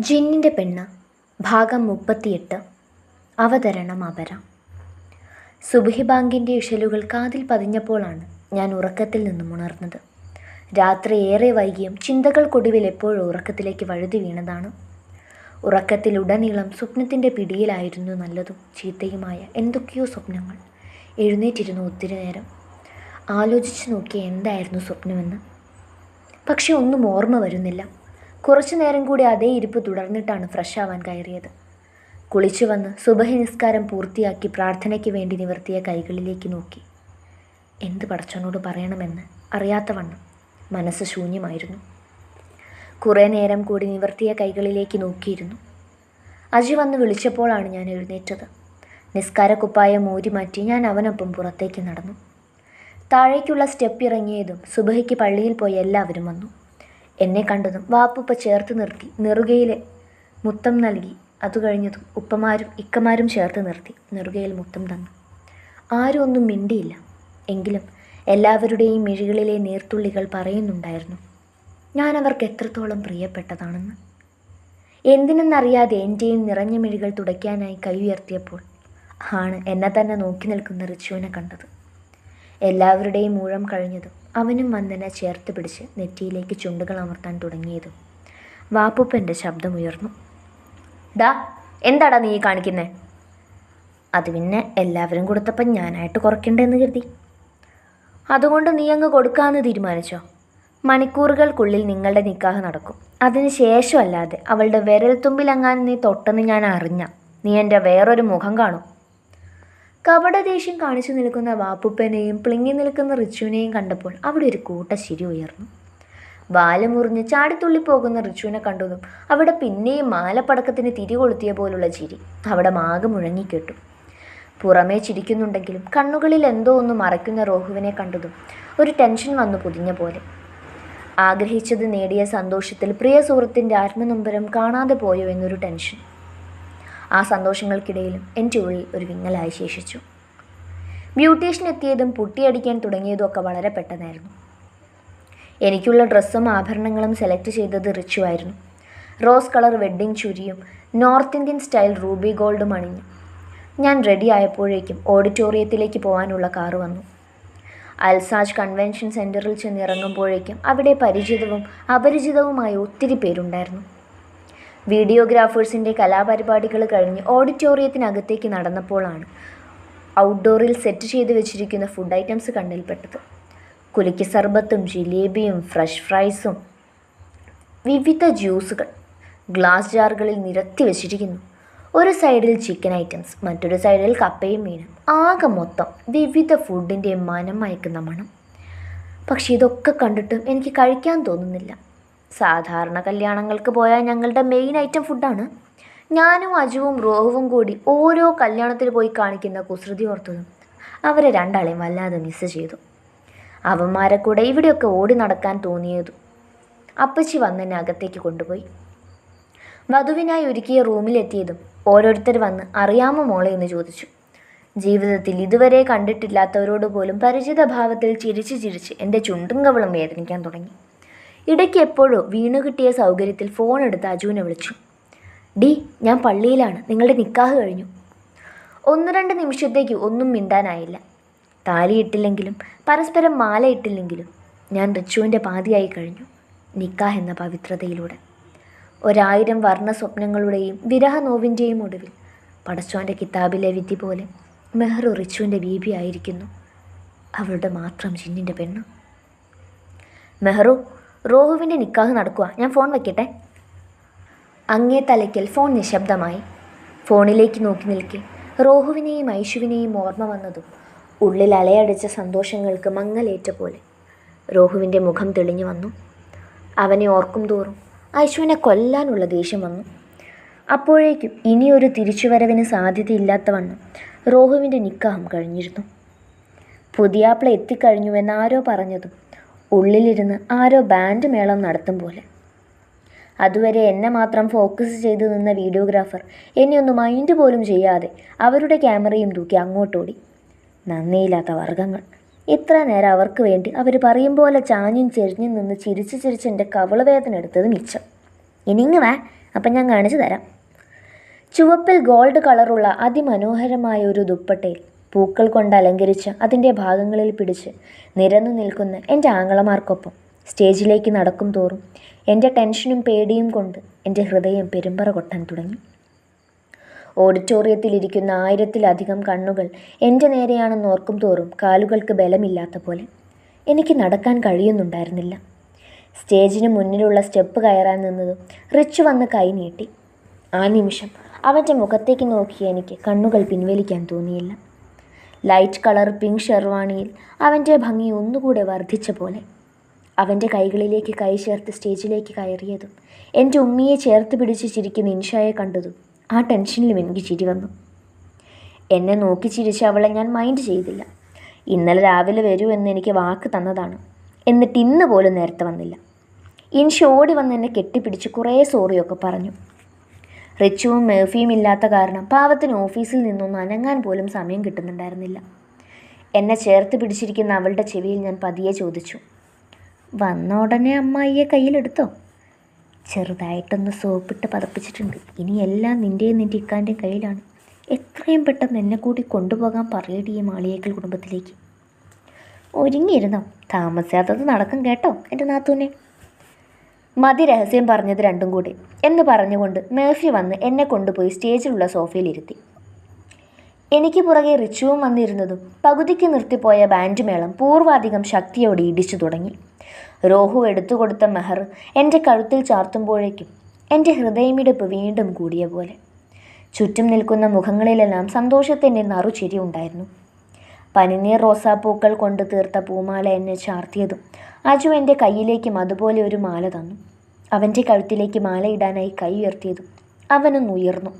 ജിന്നിന്റെ പെണ്ണ് ഭാഗം മുപ്പത്തിയെട്ട് അവതരണം അപര. സുബഹി ബാങ്കിന്റെ ഇഷലുകൾ കാതിൽ പതിഞ്ഞപ്പോഴാണ് ഞാൻ ഉറക്കത്തിൽ നിന്നും ഉണർന്നത്. രാത്രി ഏറെ വൈകിയും ചിന്തകൾക്കൊടുവിൽ എപ്പോഴും ഉറക്കത്തിലേക്ക് വഴുതി വീണതാണ്? ഉറക്കത്തിൽ ഉറക്കത്തിലുടനീളം സ്വപ്നത്തിന്റെ പിടിയിലായിരുന്നു നല്ലതും ചീത്തയുമായ എന്തൊക്കെയോ സ്വപ്നങ്ങൾ. എഴുന്നേറ്റിരുന്നു ഒത്തിരി നേരം. ആലോചിച്ചു നോക്കിയ എന്തായിരുന്നു സ്വപ്നമെന്ന്? പക്ഷെ ഒന്നും ഓർമ്മ വരുന്നില്ല. കുറച്ചു നേരം കൂടി അതേ ഇരിപ്പ് തുടർന്നിട്ടാണ് ഫ്രഷ് ആവാൻ കയറിയത്. കുളിച്ചു വന്ന് സുബഹി നിസ്കാരം പൂർത്തിയാക്കി പ്രാർത്ഥനയ്ക്ക് വേണ്ടി നിവർത്തിയ കൈകളിലേക്ക് നോക്കി. എന്ത് പടച്ചവനോട് പറയണമെന്ന് അറിയാത്തവണ്ണം മനസ്സ് ശൂന്യമായിരുന്നു. കുറേ നേരം കൂടി നിവർത്തിയ കൈകളിലേക്ക് നോക്കിയിരുന്നു. അജി വന്ന് വിളിച്ചപ്പോഴാണ് ഞാൻ എഴുന്നേറ്റത്. നിസ്കാരക്കുപ്പായം ഊരി മാറ്റി ഞാൻ അവനൊപ്പം പുറത്തേക്ക് നടന്നു. താഴേക്കുള്ള സ്റ്റെപ്പ് ഇറങ്ങിയതും സുബഹിക്ക് പള്ളിയിൽ പോയി എല്ലാവരും വന്നു. എന്നെ കണ്ടതും വാപ്പുപ്പ ചേർത്ത് നിർത്തി നെറുകയിലെ മുത്തം നൽകി. അതു കഴിഞ്ഞതും ഉപ്പമാരും ഇക്കമാരും ചേർത്ത് നിർത്തി നെറുകയിൽ മുത്തം തന്നു. ആരും ഒന്നും മിണ്ടിയില്ല. എങ്കിലും എല്ലാവരുടെയും മിഴികളിലെ നീർത്തുള്ളികൾ പറയുന്നുണ്ടായിരുന്നു ഞാൻ അവർക്ക് എത്രത്തോളം പ്രിയപ്പെട്ടതാണെന്ന്. എന്തിനെന്നറിയാതെ എന്റെയും നിറഞ്ഞ മിഴികൾ തുടയ്ക്കാനായി കൈ ഉയർത്തിയപ്പോൾ ആണ് എന്നെ തന്നെ നോക്കി നിൽക്കുന്ന റിച്ചുവിനെ കണ്ടത്. എല്ലാവരുടെയും മൂഴം കഴിഞ്ഞതും അവനും വന്ദന ചേർത്ത് പിടിച്ച് നെറ്റിയിലേക്ക് ചുണ്ടുകൾ അമർത്താൻ തുടങ്ങിയതും. വാപ്പുപ്പന്റെ ശബ്ദമുയർന്നു ഡാ എന്താടാ നീ കാണിക്കുന്നേ? അത് പിന്നെ എല്ലാവരും കൊടുത്തപ്പം ഞാനായിട്ട് കുറയ്ക്കണ്ടെന്ന് കരുതി. അതുകൊണ്ട് നീ അങ്ങ് കൊടുക്കാമെന്ന് തീരുമാനിച്ചോ? മണിക്കൂറുകൾക്കുള്ളിൽ നിങ്ങളുടെ നിക്കാഹ് നടക്കും. അതിന് ശേഷമല്ലാതെ അവളുടെ വിരൽത്തുമ്പിലെങ്ങാനും നീ തൊട്ടെന്ന് ഞാൻ അറിഞ്ഞ. നീ എന്റെ വേറൊരു മുഖം കാണും. കപടദേഷ്യം കാണിച്ചു നിൽക്കുന്ന വാപ്പുപ്പനെയും പ്ലിങ്ങി നിൽക്കുന്ന റിച്ചുവിനെയും കണ്ടപ്പോൾ അവിടെ ഒരു കൂട്ട ചിരി ഉയർന്നു വാലമുറിഞ്ഞ് ചാടിത്തുള്ളി പോകുന്ന റിച്ചുവിനെ കണ്ടതും അവിടെ പിന്നെയും മാലപ്പടക്കത്തിന് തിരി കൊളുത്തിയ പോലുള്ള ചിരി അവിടെ മാകെ മുഴങ്ങിക്കെട്ടു. പുറമേ ചിരിക്കുന്നുണ്ടെങ്കിലും കണ്ണുകളിൽ എന്തോ ഒന്ന് മറയ്ക്കുന്ന റോഹുവിനെ കണ്ടതും ഒരു ടെൻഷൻ വന്നു പൊതിഞ്ഞ പോലെ. ആഗ്രഹിച്ചത് നേടിയ സന്തോഷത്തിൽ പ്രിയ സുഹൃത്തിന്റെ ആത്മനൊമ്പരം കാണാതെ പോയോ എന്നൊരു ടെൻഷൻ. ആ സന്തോഷങ്ങൾക്കിടയിലും എന്റെ ഉള്ളിൽ ഒരു വിങ്ങലായി ശേഷിച്ചു. ബ്യൂട്ടീഷ്യൻ എത്തിയതും പുട്ടിയടിക്കാൻ തുടങ്ങിയതും ഒക്കെ വളരെ പെട്ടെന്നായിരുന്നു. എനിക്കുള്ള ഡ്രസ്സും ആഭരണങ്ങളും സെലക്ട് ചെയ്തത് റിച്ചു ആയിരുന്നു. റോസ് കളർ വെഡ്ഡിംഗ് ചുരിയും നോർത്ത് ഇന്ത്യൻ സ്റ്റൈൽ റൂബി ഗോൾഡും അണിഞ്ഞു. ഞാൻ റെഡി ആയപ്പോഴേക്കും ഓഡിറ്റോറിയത്തിലേക്ക് പോകാനുള്ള കാറ് വന്നു. അൽസാജ് കൺവെൻഷൻ സെന്ററിൽ ചെന്നിറങ്ങുമ്പോഴേക്കും അവിടെ പരിചിതവും അപരിചിതവുമായ ഒത്തിരി പേരുണ്ടായിരുന്നു. വീഡിയോഗ്രാഫേഴ്സിന്റെ കലാപരിപാടികൾ കഴിഞ്ഞ് ഓഡിറ്റോറിയത്തിനകത്തേക്ക് നടന്നപ്പോഴാണ് ഔട്ട്ഡോറിൽ സെറ്റ് ചെയ്ത് വെച്ചിരിക്കുന്ന ഫുഡ് ഐറ്റംസ് കണ്ണിൽപ്പെട്ടത്. കുലിക്ക് സർബത്തും ജിലേബിയും ഫ്രഷ് ഫ്രൈസും വിവിധ ജ്യൂസുകൾ ഗ്ലാസ് ജാറുകളിൽ നിരത്തി വെച്ചിരിക്കുന്നു. ഒരു സൈഡിൽ ചിക്കൻ ഐറ്റംസ് മറ്റൊരു സൈഡിൽ കപ്പയും മീനും. ആകെ മൊത്തം വിവിധ ഫുഡിന്റെ മനം മയക്കുന്ന മണം. പക്ഷേ ഇതൊക്കെ കണ്ടിട്ടും എനിക്ക് കഴിക്കാൻ തോന്നുന്നില്ല. സാധാരണ കല്യാണങ്ങൾക്ക് പോയാൽ ഞങ്ങളുടെ മെയിൻ ഐറ്റം ഫുഡാണ് ഞാനും അജുവും റോഹുവും കൂടി ഓരോ കല്യാണത്തിൽ പോയി കാണിക്കുന്ന കുസൃതി ഓർത്തതും അവരെ രണ്ടാളെയും വല്ലാതെ മിസ് ചെയ്തു. അവന്മാരെ കൂടെ ഇവിടെയൊക്കെ ഓടി നടക്കാൻ തോന്നിയതും അപ്പച്ചി വന്നെന്നെ അകത്തേക്ക് കൊണ്ടുപോയി. വധുവിനായി ഒരുക്കിയ റൂമിലെത്തിയതും ഓരോരുത്തർ വന്ന് അറിയാമോ മോളെ? എന്ന് ചോദിച്ചു. ജീവിതത്തിൽ ഇതുവരെ കണ്ടിട്ടില്ലാത്തവരോട് പോലും പരിചിത ഭാവത്തിൽ ചിരിച്ച് ചിരിച്ച് എന്റെ ചുണ്ടും കവളും വേദനിക്കാൻ തുടങ്ങി. ഇടയ്ക്ക് എപ്പോഴോ വീണു കിട്ടിയ സൗകര്യത്തിൽ ഫോൺ എടുത്ത് അജുവിനെ വിളിച്ചു. ഡി ഞാൻ പള്ളിയിലാണ്. നിങ്ങളുടെ നിക്കാഹ് കഴിഞ്ഞു. ഒന്ന് രണ്ട് നിമിഷത്തേക്ക് ഒന്നും മിണ്ടാനായില്ല. താലിയിട്ടില്ലെങ്കിലും പരസ്പരം മാല ഇട്ടില്ലെങ്കിലും ഞാൻ റിച്ചുവിന്റെ പാതിയായി കഴിഞ്ഞു. നിക്കാഹ് എന്ന പവിത്രതയിലൂടെ. ഒരായിരം വർണ സ്വപ്നങ്ങളുടെയും വിരഹ നോവിന്റെയും ഒടുവിൽ പടച്ചോന്റെ കിതാബിലെ വിധി പോലെ മെഹ്റു റിച്ചുവിന്റെ ബീബി ആയിരിക്കുന്നു. അവളുടെ മാത്രം ജിന്നിന്റെ പെണ്ണ്. മെഹ്റു റോഹുവിന്റെ നിക്കാഹ് നടക്കുക. ഞാൻ ഫോൺ വയ്ക്കട്ടെ അങ്ങേ തലയ്ക്കൽ ഫോൺ നിശബ്ദമായി. ഫോണിലേക്ക് നോക്കി നിൽക്കെ. റോഹുവിനെയും ഐശുവിനെയും ഓർമ്മ വന്നതും ഉള്ളിൽ അലയടിച്ച സന്തോഷങ്ങൾക്ക് മങ്ങലേറ്റ പോലെ. റോഹുവിന്റെ മുഖം തെളിഞ്ഞു വന്നു. അവനെ ഓർക്കും തോറും ഐശുവിനെ കൊല്ലാനുള്ള ദേഷ്യം വന്നു. അപ്പോഴേക്കും ഇനിയൊരു തിരിച്ചുവരവിന് സാധ്യതയില്ലാത്തവണ്ണം റോഹുവിന്റെ നിക്കാഹം കഴിഞ്ഞിരുന്നു. പുതിയാപ്പിള എത്തിക്കഴിഞ്ഞുവെന്ന് ആരോ പറഞ്ഞതും ഉള്ളിലിരുന്ന് ആരോ ബാൻഡ് മേളം നടത്തും പോലെ. അതുവരെ എന്നെ മാത്രം ഫോക്കസ് ചെയ്തു നിന്ന വീഡിയോഗ്രാഫർ എന്നെ ഒന്ന് മൈൻഡ് പോലും ചെയ്യാതെ അവരുടെ ക്യാമറയും തൂക്കി അങ്ങോട്ടോടി. നന്ദിയില്ലാത്ത വർഗങ്ങൾ ഇത്ര നേരം അവർക്ക് വേണ്ടി അവർ പറയും പോലെ ചാഞ്ഞും ചെരിഞ്ഞും നിന്ന് ചിരിച്ച് ചിരിച്ച് എന്റെ കവളവേദന എടുത്തത് മിച്ചം. ഇനിങ്ങ് വാ അപ്പം ഞാൻ കാണിച്ചു തരാം. ചുവപ്പിൽ ഗോൾഡ് കളറുള്ള അതിമനോഹരമായ ഒരു ദുപ്പട്ടയിൽ പൂക്കൾ കൊണ്ട് അലങ്കരിച്ച് അതിന്റെ ഭാഗങ്ങളിൽ പിടിച്ച് നിരന്നു നിൽക്കുന്ന എന്റെ ആങ്ങളമാർക്കൊപ്പം സ്റ്റേജിലേക്ക് നടക്കും തോറും എന്റെ ടെൻഷനും പേടിയും കൊണ്ട് എന്റെ ഹൃദയം പെരുമ്പറ കൊട്ടാൻ തുടങ്ങി. ഓഡിറ്റോറിയത്തിലിരിക്കുന്ന ആയിരത്തിലധികം കണ്ണുകൾ എന്റെ നേരെയാണെന്ന് ഓർക്കും തോറും കാലുകൾക്ക് ബലമില്ലാത്ത പോലെ എനിക്ക് നടക്കാൻ കഴിയുന്നുണ്ടായിരുന്നില്ല. സ്റ്റേജിന് മുന്നിലുള്ള സ്റ്റെപ്പ് കയറാൻ നിന്നതും റിച്ച് വന്ന് കൈ നീട്ടി. ആ നിമിഷം അവന്റെ മുഖത്തേക്ക് നോക്കി എനിക്ക് കണ്ണുകൾ പിൻവലിക്കാൻ തോന്നിയില്ല. ലൈറ്റ് കളർ പിങ്ക് ഷെർവാണിയിൽ അവന്റെ ഭംഗി ഒന്നുകൂടെ വർദ്ധിച്ച പോലെ. അവന്റെ കൈകളിലേക്ക് കൈ ചേർത്ത് സ്റ്റേജിലേക്ക് കയറിയതും എന്റെ ഉമ്മിയെ ചേർത്ത് പിടിച്ച് ചിരിക്കുന്ന ഇൻഷായെ കണ്ടതും ആ ടെൻഷനിലും എനിക്ക് ചിരി വന്നു. എന്നെ നോക്കി ചിരിച്ച് അവളെ ഞാൻ മൈൻഡ് ചെയ്തില്ല. ഇന്നലെ രാവിലെ വരൂ എന്ന് എനിക്ക് വാക്ക് തന്നതാണ്. എന്നിട്ട് ഇന്ന് പോലും നേരത്തെ വന്നില്ല. ഇൻഷ ഓടി വന്ന് എന്നെ കെട്ടിപ്പിടിച്ച് കുറേ സോറിയൊക്കെ പറഞ്ഞു. റിച്ചുവും മേഫിയും ഇല്ലാത്ത കാരണം പാവത്തിന് ഓഫീസിൽ നിന്നൊന്നും അനങ്ങാൻ പോലും സമയം കിട്ടുന്നുണ്ടായിരുന്നില്ല. എന്നെ ചേർത്ത് പിടിച്ചിരിക്കുന്ന അവളുടെ ചെവിയിൽ ഞാൻ പതിയെ ചോദിച്ചു വന്ന ഉടനെ അമ്മായിയെ കയ്യിലെടുത്തോ? ചെറുതായിട്ടൊന്ന് സോപ്പിട്ട് പതപ്പിച്ചിട്ടുണ്ട്. ഇനി എല്ലാം നിന്റെയും നിന്റെ ഇക്കാന്റെയും കയ്യിലാണ്. എത്രയും പെട്ടെന്ന് എന്നെ കൂടി കൊണ്ടുപോകാൻ പറയടി ഈ മാളിയേക്കൽ കുടുംബത്തിലേക്ക്. ഒരുങ്ങിയിരുന്നോ? താമസിയാത്തത് നടക്കും കേട്ടോ എന്റെ നാത്തൂനെ. മതി രഹസ്യം പറഞ്ഞത് രണ്ടും കൂടി എന്ന് പറഞ്ഞുകൊണ്ട് മേഫി വന്ന് എന്നെ കൊണ്ടുപോയി സ്റ്റേജിലുള്ള സോഫയിലിരുത്തി എനിക്ക് പുറകെ റിച്ചുവും വന്നിരുന്നതും പകുതിക്ക് നിർത്തിപ്പോയ ബാൻഡ് മേളം പൂർവാധികം ശക്തിയോടെ ഇടിച്ചു തുടങ്ങി. രോഹു എടുത്തുകൊടുത്ത മെഹർ എന്റെ കഴുത്തിൽ ചാർത്തുമ്പോഴേക്കും എന്റെ ഹൃദയമിടിപ്പ് വീണ്ടും കൂടിയ പോലെ. ചുറ്റും നിൽക്കുന്ന മുഖങ്ങളിലെല്ലാം സന്തോഷത്തിന്റെ നറുചിരി ഉണ്ടായിരുന്നു. പനിനീർ റോസാപ്പൂക്കൾ കൊണ്ട് തീർത്ത പൂമാല എന്നെ ചാർത്തിയതും അജു എന്റെ കയ്യിലേക്കും അതുപോലെ ഒരു മാല തന്നു. അവന്റെ കഴുത്തിലേക്ക് മാലയിടാനായി കൈ ഉയർത്തിയതും അവനൊന്ന് ഉയർന്നു.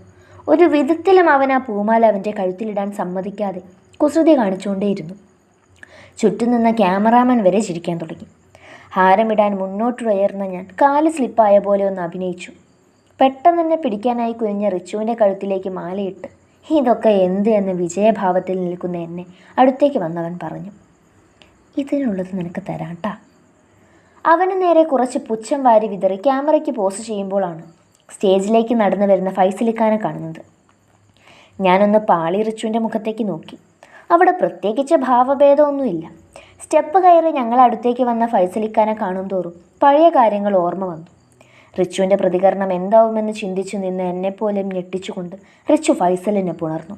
ഒരു വിധത്തിലും അവൻ ആ പൂമാല അവന്റെ കഴുത്തിലിടാൻ സമ്മതിക്കാതെ കുസൃതി കാണിച്ചുകൊണ്ടേയിരുന്നു. ചുറ്റും നിന്ന ക്യാമറാമാൻ വരെ ചിരിക്കാൻ തുടങ്ങി. ഹാരമിടാൻ മുന്നോട്ട് ഉയർന്ന ഞാൻ കാൽ സ്ലിപ്പായ പോലെ ഒന്ന് അഭിനയിച്ചു. പെട്ടെന്ന് തന്നെ പിടിക്കാനായി കുനിഞ്ഞ റിച്ചുവിന്റെ കഴുത്തിലേക്ക് മാലയിട്ട് ഇതൊക്കെ എന്ത് എന്ന് വിജയഭാവത്തിൽ നിൽക്കുന്ന എന്നെ അടുത്തേക്ക് വന്നവൻ പറഞ്ഞു ഇതിനുള്ളത് നിനക്ക് തരാട്ടാ അവന് നേരെ കുറച്ച് പുച്ഛം വാരി വിതറി ക്യാമറയ്ക്ക് പോസ് ചെയ്യുമ്പോഴാണ് സ്റ്റേജിലേക്ക് നടന്നു വരുന്ന ഫൈസലിക്കാനെ കാണുന്നത്. ഞാനൊന്ന് പാളി റിച്ചുവിന്റെ മുഖത്തേക്ക് നോക്കി. അവിടെ പ്രത്യേകിച്ച് ഭാവഭേദമൊന്നുമില്ല. സ്റ്റെപ്പ് കയറി ഞങ്ങളടുത്തേക്ക് വന്ന ഫൈസലിക്കാനെ കാണും തോറും പഴയ കാര്യങ്ങൾ ഓർമ്മ വന്നു. റിച്ചുവിന്റെ പ്രതികരണം എന്താവുമെന്ന് ചിന്തിച്ചു നിന്ന് എന്നെപ്പോലും ഞെട്ടിച്ചുകൊണ്ട് റിച്ചു ഫൈസലിനെ പുണർന്നു.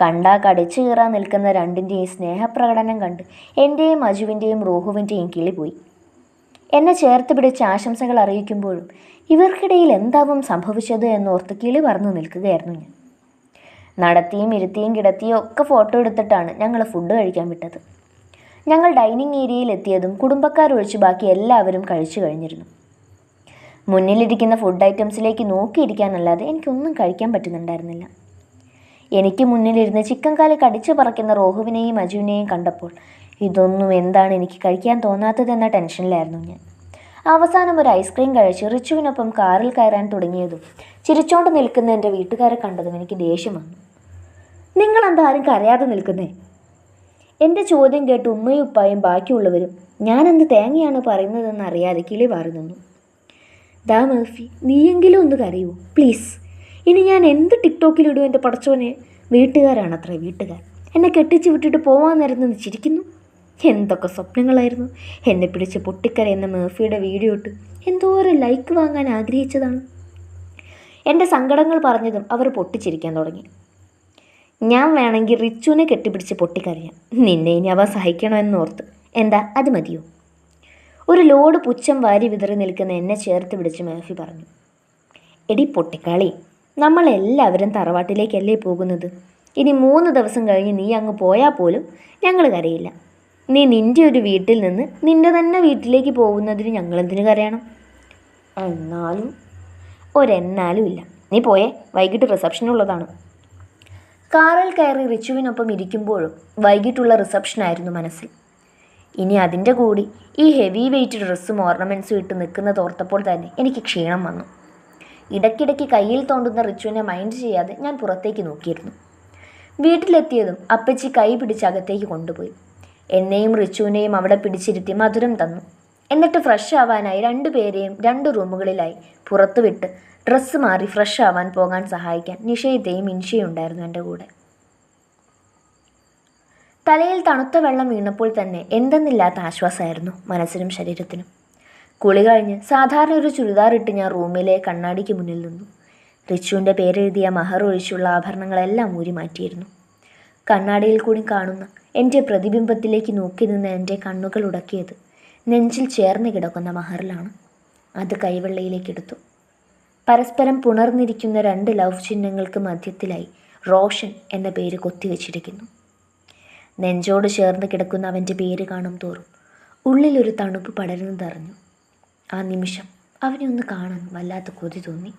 കണ്ടാ കടിച്ചു കീറാൻ നിൽക്കുന്ന രണ്ടിന്റെയും സ്നേഹപ്രകടനം കണ്ട് എന്റെയും അജുവിന്റെയും റോഹുവിന്റെയും കിളി പോയി. എന്നെ ചേർത്ത് പിടിച്ച് ആശംസകൾ അറിയിക്കുമ്പോഴും ഇവർക്കിടയിൽ എന്താവും സംഭവിച്ചത് എന്നോർത്ത് കിളി പറന്നു നിൽക്കുകയായിരുന്നു ഞാൻ. നടത്തിയും ഇരുത്തിയും കിടത്തിയും ഒക്കെ ഫോട്ടോ എടുത്തിട്ടാണ് ഞങ്ങൾ ഫുഡ് കഴിക്കാൻ വിട്ടത്. ഞങ്ങൾ ഡൈനിങ് ഏരിയയിൽ എത്തിയതും കുടുംബക്കാരൊഴിച്ച് ബാക്കി എല്ലാവരും കഴിച്ചു കഴിഞ്ഞിരുന്നു. മുന്നിലിരിക്കുന്ന ഫുഡ് ഐറ്റംസിലേക്ക് നോക്കിയിരിക്കാനല്ലാതെ എനിക്കൊന്നും കഴിക്കാൻ പറ്റുന്നുണ്ടായിരുന്നില്ല. എനിക്ക് മുന്നിലിരുന്ന് ചിക്കൻ കാൽ കടിച്ചു പറക്കുന്ന റോഹുവിനെയും അജുവിനെയും കണ്ടപ്പോൾ ഇതൊന്നും എന്താണ് എനിക്ക് കഴിക്കാൻ തോന്നാത്തതെന്ന ടെൻഷനിലായിരുന്നു ഞാൻ. അവസാനം ഒരു ഐസ്ക്രീം കഴിച്ച് റിച്ചുവിനൊപ്പം കാറിൽ കയറാൻ തുടങ്ങിയതും ചിരിച്ചോണ്ട് നിൽക്കുന്ന എന്റെ വീട്ടുകാരെ കണ്ടതും എനിക്ക് ദേഷ്യം വന്നു. നിങ്ങളെന്താ ആരും കരയാതെ നിൽക്കുന്നേ? എന്റെ ചോദ്യം കേട്ട് ഉമ്മയും ഉപ്പായും ബാക്കിയുള്ളവരും ഞാനെന്ത് തേങ്ങയാണ് പറയുന്നതെന്ന് അറിയാതെ കിളി പാറി നിന്നു. ദാ മേഫി നീയെങ്കിലും ഒന്ന് കരയൂ. പ്ലീസ്. ഇനി ഞാൻ എന്ത് ടിക്ടോക്കിലിടും എന്റെ പടച്ചോനെ? വീട്ടുകാരാണ് അത്ര വീട്ടുകാർ. എന്നെ കെട്ടിച്ച് വിട്ടിട്ട് പോവാൻ നേരം ചിരിക്കുന്നു. എന്തൊക്കെ സ്വപ്നങ്ങളായിരുന്നു. എന്നെ പിടിച്ച് പൊട്ടിക്കരയുന്ന മേഫിയുടെ വീഡിയോ ഇട്ട് എന്തോരം ലൈക്ക് വാങ്ങാൻ ആഗ്രഹിച്ചതാണ്. എന്റെ സങ്കടങ്ങൾ പറഞ്ഞതും അവർ പൊട്ടിച്ചിരിക്കാൻ തുടങ്ങി. ഞാൻ വേണമെങ്കിൽ റിച്ചുവിനെ കെട്ടിപ്പിടിച്ച് പൊട്ടിക്കരയാം. നിന്നെ ഇനി അവ സഹിക്കണമെന്നോർത്ത്. എന്താ? അത് മതിയോ? ഒരു ലോഡ് പുച്ഛം വാരി വിതറി നിൽക്കുന്ന എന്നെ ചേർത്ത് പിടിച്ച് മേഫി പറഞ്ഞു എടി പൊട്ടിക്കാളി നമ്മളെല്ലാവരും തറവാട്ടിലേക്കല്ലേ പോകുന്നത്? ഇനി മൂന്ന് ദിവസം കഴിഞ്ഞ് നീ അങ്ങ് പോയാൽ പോലും ഞങ്ങൾ കരയില്ല. നീ നിന്റെ ഒരു വീട്ടിൽ നിന്ന് നിന്റെ തന്നെ വീട്ടിലേക്ക് പോകുന്നതിന് ഞങ്ങളെന്തിനു കരയണം? എന്നാലും ഒരെന്നാലും ഇല്ല. നീ പോയേ വൈകിട്ട് റിസപ്ഷനുള്ളതാണ്. കാറിൽ കയറി റിച്ചുവിനൊപ്പം ഇരിക്കുമ്പോഴും വൈകിട്ടുള്ള റിസപ്ഷനായിരുന്നു മനസ്സിൽ. ഇനി അതിന്റെ കൂടി ഈ ഹെവി വെയിറ്റ് ഡ്രസ്സും ഓർണമെന്റ്സും ഇട്ട് നിൽക്കുന്നത് ഓർത്തപ്പോൾ തന്നെ എനിക്ക് ക്ഷീണം വന്നു. ഇടയ്ക്കിടയ്ക്ക് കയ്യിൽ തോണ്ടുന്ന റിച്ചുവിനെ മൈൻഡ് ചെയ്യാതെ ഞാൻ പുറത്തേക്ക് നോക്കിയിരുന്നു. വീട്ടിലെത്തിയതും അപ്പച്ചി കൈ പിടിച്ച് അകത്തേക്ക് കൊണ്ടുപോയി. എന്നെയും റിച്ചുവിനെയും അവിടെ പിടിച്ചിരുത്തി മധുരം തന്നു. എന്നിട്ട് ഫ്രഷ് ആവാനായി രണ്ടുപേരെയും രണ്ട് റൂമുകളിലായി പുറത്തുവിട്ട് ഡ്രസ്സ് മാറി ഫ്രഷ് ആവാൻ പോകാൻ സഹായിക്കാൻ നിഷയത്തെയും ഇൻഷയും ഉണ്ടായിരുന്നു എന്റെ കൂടെ. തലയിൽ തണുത്ത വെള്ളം വീണപ്പോൾ തന്നെ എന്തെന്നില്ലാത്ത ആശ്വാസമായിരുന്നു മനസ്സിനും ശരീരത്തിനും. കുളി കഴിഞ്ഞ് സാധാരണ ഒരു ചുരിദാറിട്ട് ഞാൻ റൂമിലെ കണ്ണാടിക്ക് മുന്നിൽ നിന്നു. റിച്ചുവിന്റെ പേരെഴുതിയ മഹർ ഒഴിച്ചുള്ള ആഭരണങ്ങളെല്ലാം ഊരി മാറ്റിയിരുന്നു. കണ്ണാടിയിൽ കൂടി കാണുന്ന എന്റെ പ്രതിബിംബത്തിലേക്ക് നോക്കി നിന്ന് എന്റെ കണ്ണുകൾ ഉടക്കിയത് നെഞ്ചിൽ ചേർന്ന് കിടക്കുന്ന മഹറിലാണ്. അത് കൈവെള്ളയിലേക്കെടുത്തു പരസ്പരം പുണർന്നിരിക്കുന്ന രണ്ട് ലവ് ചിഹ്നങ്ങൾക്ക് മധ്യത്തിലായി റോഷൻ എന്ന പേര് കൊത്തിവെച്ചിരിക്കുന്നു. നെഞ്ചോട് ചേർന്ന് കിടക്കുന്ന അവന്റെ പേര് കാണും തോറും ഉള്ളിലൊരു തണുപ്പ് പടരുന്നതറിഞ്ഞു. ആ നിമിഷം അവനെ ഒന്ന് കാണാൻ വല്ലാത്ത കൊതി തോന്നി.